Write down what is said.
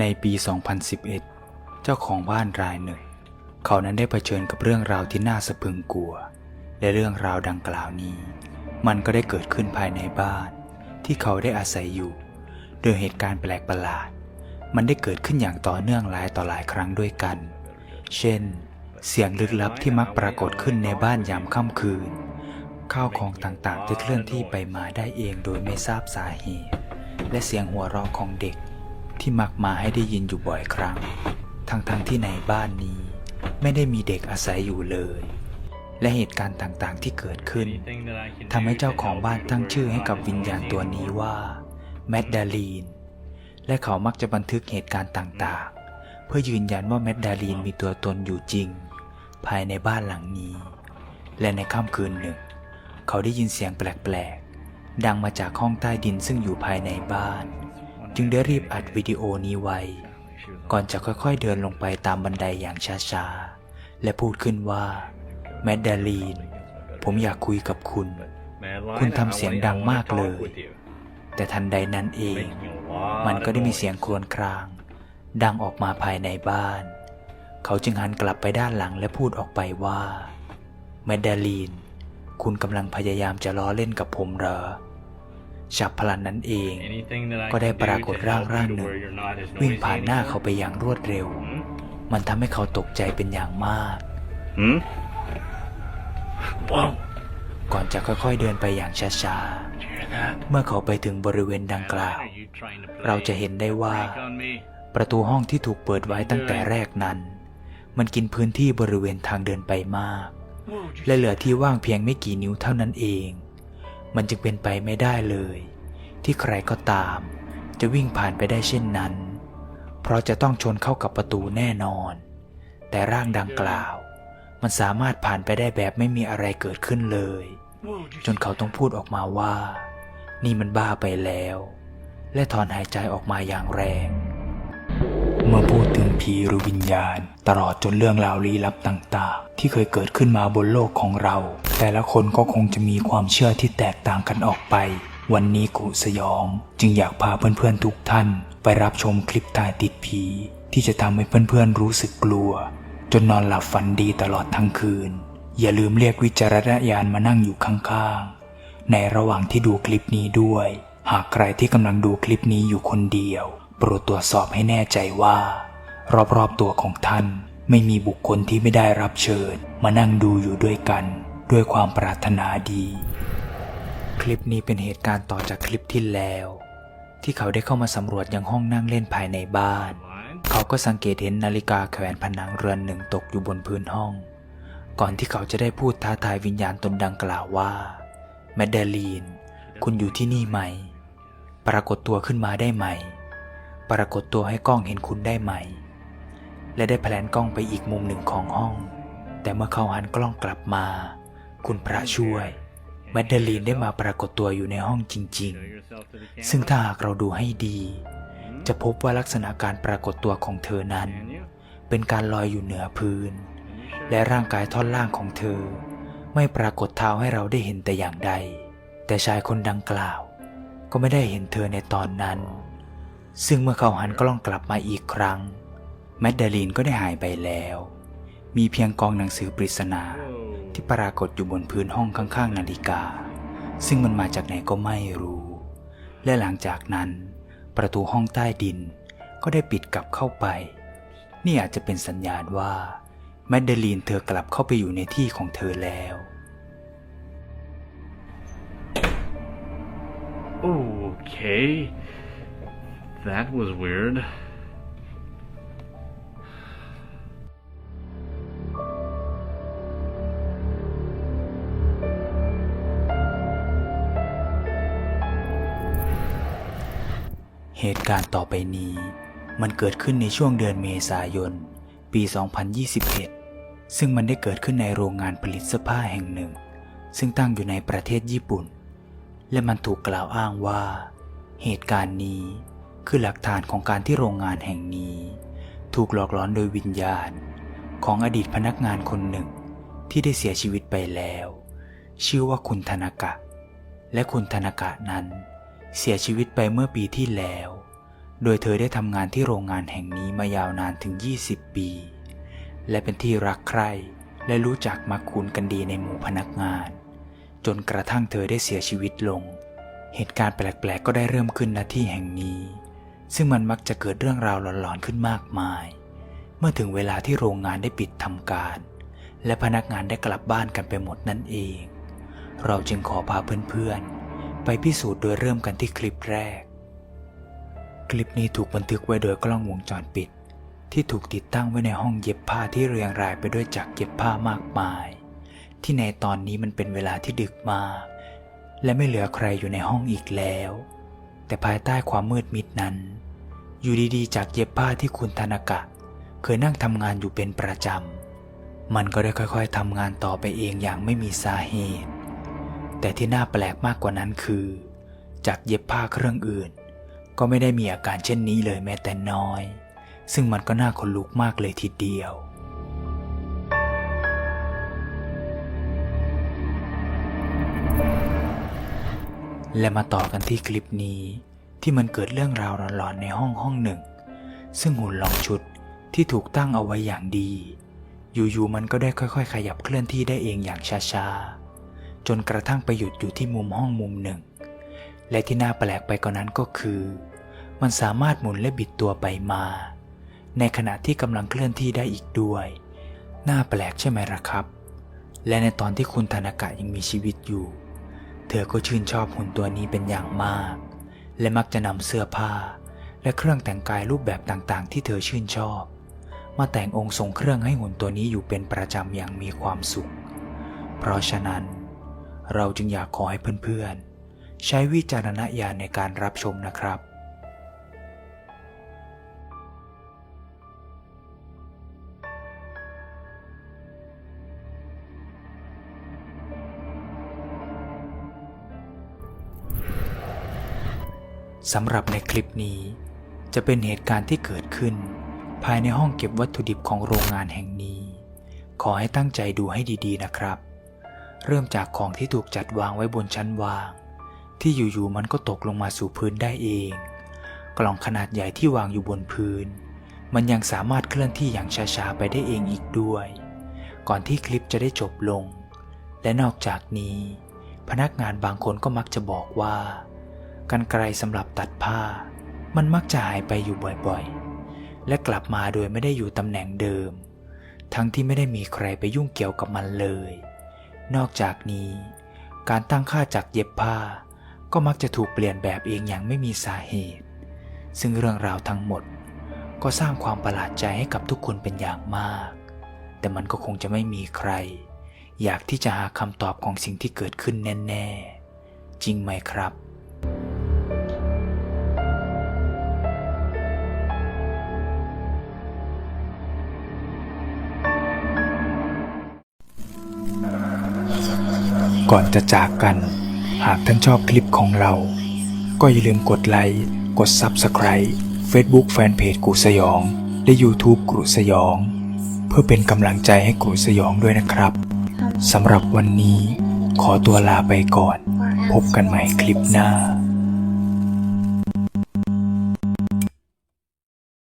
ในปี 2011 เจ้าของบ้านรายหนึ่ง เขานั้นได้เผชิญกับเรื่องราวที่น่าสะพรึงกลัว และเรื่องราวดังกล่าวนี้ มันก็ได้เกิดขึ้นภายในบ้าน ที่เขาได้อาศัยอยู่ โดยเหตุการณ์แปลกประหลาด มันได้เกิดขึ้นอย่างต่อเนื่องหลายต่อหลายครั้งด้วยกัน เช่น เสียงลึกลับที่มักปรากฏขึ้นในบ้านยามค่ำคืน ข้าวของต่างๆที่เคลื่อนที่ไปมาได้เองโดยไม่ทราบสาเหตุ และเสียงหัวเราะของเด็ก ที่มักมาให้ได้ยินอยู่บ่อยครั้ง ทั้งๆทที่ในบ้านนี้ ไม่ได้มีเด็กอาศัยอยู่เลย และเหตุการณ์ต่างๆที่เกิดขึ้นทำให้เจ้าของบ้านตั้งชื่อให้กับวิญญาณตัวนี้ว่าแมดดาลีน และเขามักจะบันทึกเหตุการณ์ต่างๆ เพื่อยืนยันว่าแมดดาลีนมีตัวตนอยู่จริง ภายในบ้านหลังนี้ และในค่ำคืนหนึ่ง เขาได้ยินเสียงแปลกๆ ดังมาจากห้องใต้ดินซึ่งอยู่ภายในบ้าน จึงได้รีบอัดวิดีโอนี้ไว้ ก่อนจะค่อยๆเดินลงไปตามบันไดอย่างช้าๆ และพูดขึ้นว่า แมดดาลีน ผมอยากคุยกับคุณ คุณทำเสียงดังมากเลย แต่ทันใดนั้นเอง มันก็ได้มีเสียงครวญคราง ดังออกมาภายในบ้าน เขาจึงหันกลับไปด้านหลังและพูดออกไปว่า แมดดาลีน คุณกำลังพยายามจะล้อเล่นกับผมเหรอ ฉับพลันนั้นเอง ก็ได้ปรากฏร่างร่างหนึ่งวิ่งผ่านหน้าเขาไปอย่างรวดเร็ว มันทำให้เขาตกใจเป็นอย่างมากว้าวก่อนจะค่อยๆเดินไปอย่างช้าๆ เมื่อเขาไปถึงบริเวณดังกล่าว เราจะเห็นได้ว่า ประตูห้องที่ถูกเปิดไว้ตั้งแต่แรกนั้น มันกินพื้นที่บริเวณทางเดินไปมาก และเหลือที่ว่างเพียงไม่กี่นิ้วเท่านั้นเอง มันจึงเป็นไปไม่ได้เลย ที่ใครก็ตาม จะวิ่งผ่านไปได้เช่นนั้น เพราะจะต้องชนเข้ากับประตูแน่นอน แต่ร่างดังกล่าว มันสามารถผ่านไปได้แบบไม่มีอะไรเกิดขึ้นเลย จนเขาต้องพูดออกมาว่า นี่มันบ้าไปแล้ว และถอนหายใจออกมาอย่างแรง เมื่อพูดถึง ผีหรือวิญญาณ ตลอดจนเรื่องราวลี้ลับต่างๆ ที่เคยเกิดขึ้นมาบนโลกของเรา แต่ละคนก็คงจะมีความเชื่อที่แตกต่างกันออกไป วันนี้กุสยอง จึงอยากพาเพื่อนๆทุกท่าน ไปรับชมคลิปตายติดผี ที่จะทำให้เพื่อนๆรู้สึกกลัว จนนอนหลับฝันดีตลอดทั้งคืน อย่าลืมเรียกวิจารณญาณมานั่งอยู่ข้างๆ ในระหว่างที่ดูคลิปนี้ด้วย หากใครที่กำลังดูคลิปนี้อยู่คนเดียวโปรดตรวจสอบให้แน่ใจว่า รอบๆตัวของท่านไม่มีบุคคลที่ไม่ได้รับเชิญ มานั่งดูอยู่ด้วยกัน ด้วยความปรารถนาดี คลิปนี้เป็นเหตุการณ์ต่อจากคลิปที่แล้ว ที่เขาได้เข้ามาสำรวจยังห้องนั่งเล่นภายในบ้าน เขาก็สังเกตเห็นนาฬิกาแขวนผนังเรือนหนึ่งตกอยู่บนพื้นห้อง ก่อนที่เขาจะได้พูดท้าทายวิญญาณตนดังกล่าวว่าแมดเดาลีน คุณอยู่ที่นี่ไหม ปรากฏตัวขึ้นมาได้ไหม ปรากฏตัวให้กล้องเห็นคุณได้ไหม และได้แพลนกล้องไปอีกมุมหนึ่งของห้อง แต่เมื่อเขาหันกล้องกลับมา คุณพระช่วย แมดเดลีนได้มาปรากฏตัวอยู่ในห้องจริง ๆ ซึ่งถ้าหากเราดูให้ดี จะพบว่าลักษณะการปรากฏตัวของเธอนั้น เป็นการลอยอยู่เหนือพื้น และร่างกายท่อนล่างของเธอ ไม่ปรากฏเท้าให้เราได้เห็นแต่อย่างใด แต่ชายคนดังกล่าว ก็ไม่ได้เห็นเธอในตอนนั้น ซึ่งเมื่อเขาหันกล้องกลับมาอีกครั้ง แมดเดลีนก็ได้หายไปแล้ว มีเพียงกองหนังสือปริศนาที่ปรากฏอยู่บนพื้นห้องข้างๆ นาฬิกา ซึ่งมันมาจากไหนก็ไม่รู้ และหลังจากนั้น ประตูห้องใต้ดินก็ได้ปิดกลับเข้าไป นี่อาจจะเป็นสัญญาณว่าแมดเดลีนเธอกลับเข้าไปอยู่ในที่ของเธอแล้ว Okay. That was weird. เหตุการณ์ต่อไปนี้มันเกิดขึ้นในช่วงเดือนเมษายน ปี 2021 ซึ่งมันได้เกิดขึ้นในโรงงานผลิตเสื้อผ้าแห่งหนึ่ง ซึ่งตั้งอยู่ในประเทศญี่ปุ่น และมันถูกกล่าวอ้างว่า เหตุการณ์นี้คือหลักฐานของการที่โรงงานแห่งนี้ ถูกหลอกหลอนโดยวิญญาณ ของอดีตพนักงานคนหนึ่งที่ได้เสียชีวิตไปแล้ว ชื่อว่าคุณธนากะ และคุณธนากะนั้น เสียชีวิตไปเมื่อปีที่แล้ว โดยเธอได้ทำงานที่โรงงานแห่งนี้มายาวนานถึง 20 ปี และเป็นที่รักใคร่และรู้จักมักคุ้นกันดีในหมู่พนักงาน จนกระทั่งเธอได้เสียชีวิตลง เหตุการณ์แปลกๆ ก็ได้เริ่มขึ้นณที่แห่งนี้ ซึ่งมันมักจะเกิดเรื่องราวหลอนๆขึ้นมากมาย เมื่อถึงเวลาที่โรงงานได้ปิดทำการ และพนักงานได้กลับบ้านกันไปหมดนั่นเอง เราจึงขอพาเพื่อนๆ ไปพิสูจน์โดยเริ่มกันที่คลิปแรก คลิปนี้ถูกบันทึกไว้โดยกล้องวงจรปิด ที่ถูกติดตั้งไว้ในห้องเย็บผ้าที่เรียงรายไปด้วยจักรเย็บผ้ามากมาย ที่ในตอนนี้มันเป็นเวลาที่ดึกมาก และไม่เหลือใครอยู่ในห้องอีกแล้ว แต่ภายใต้ความมืดมิดนั้น อยู่ดีๆจากเย็บผ้าที่คุณธนากะ เคยนั่งทำงานอยู่เป็นประจำมันก็ได้ค่อยๆทำงานต่อไปเองอย่างไม่มีสาเหตุ แต่ที่น่าแปลกมากกว่านั้นคือ จากเย็บผ้าเครื่องอื่น ก็ไม่ได้มีอาการเช่นนี้เลยแม้แต่น้อย ซึ่งมันก็น่าขนลุกมากเลยทีเดียวและมาต่อกันที่คลิปนี้ที่มันเกิดเรื่องราวหลอนๆในห้องห้องหนึ่ง ซึ่งหุ่นลองชุดที่ถูกตั้งเอาไว้อย่างดี อยู่ๆมันก็ได้ค่อยๆ ขยับเคลื่อนที่ได้เองอย่างช้าๆ จนกระทั่งไปหยุดอยู่ที่มุมห้องมุมหนึ่ง และที่น่าแปลกไปกว่านั้นก็คือ มันสามารถหมุนและบิดตัวไปมา ในขณะที่กำลังเคลื่อนที่ได้อีกด้วย น่าแปลกใช่ไหมล่ะครับ และในตอนที่คุณธนากะยังมีชีวิตอยู่ เธอก็ชื่นชอบหุ่นตัวนี้เป็นอย่างมาก และมักจะนำเสื้อผ้า และเครื่องแต่งกายรูปแบบต่างๆ ที่เธอชื่นชอบ มาแต่งองค์ทรงเครื่องให้หุ่นตัวนี้อยู่เป็นประจำอย่างมีความสุข เพราะฉะนั้น เราจึงอยากขอให้เพื่อนๆ ใช้วิจารณญาณในการรับชมนะครับสำหรับในคลิปนี้ จะเป็นเหตุการณ์ที่เกิดขึ้น ภายในห้องเก็บวัตถุดิบของโรงงานแห่งนี้ ขอให้ตั้งใจดูให้ดีๆนะครับ เริ่มจากของที่ถูกจัดวางไว้บนชั้นวาง ที่อยู่ๆมันก็ตกลงมาสู่พื้นได้เอง กล่องขนาดใหญ่ที่วางอยู่บนพื้น มันยังสามารถเคลื่อนที่อย่างช้าๆไปได้เองอีกด้วย ก่อนที่คลิปจะได้จบลง และนอกจากนี้ พนักงานบางคนก็มักจะบอกว่ากันไกลสำหรับตัดผ้า มันมักจะหายไปอยู่บ่อยๆ และกลับมาโดยไม่ได้อยู่ตำแหน่งเดิม ทั้งที่ไม่ได้มีใครไปยุ่งเกี่ยวกับมันเลย นอกจากนี้ การตั้งค่าจากเย็บผ้า ก็มักจะถูกเปลี่ยนแบบเองอย่างไม่มีสาเหตุ ซึ่งเรื่องราวทั้งหมด ก็สร้างความประหลาดใจให้กับทุกคนเป็นอย่างมาก แต่มันก็คงจะไม่มีใคร อยากที่จะหาคำตอบของสิ่งที่เกิดขึ้นแน่ ๆ จริงไหมครับ ก่อนจะจากกัน หากท่านชอบคลิปของเรา ก็อย่าลืมกดไลค์ กด Subscribe Facebook Fanpage กูสยอง และ YouTube กูสยอง เพื่อเป็นกำลังใจให้กูสยองด้วยนะครับสำหรับวันนี้ขอตัวลาไปก่อน พบกันใหม่คลิปหน้า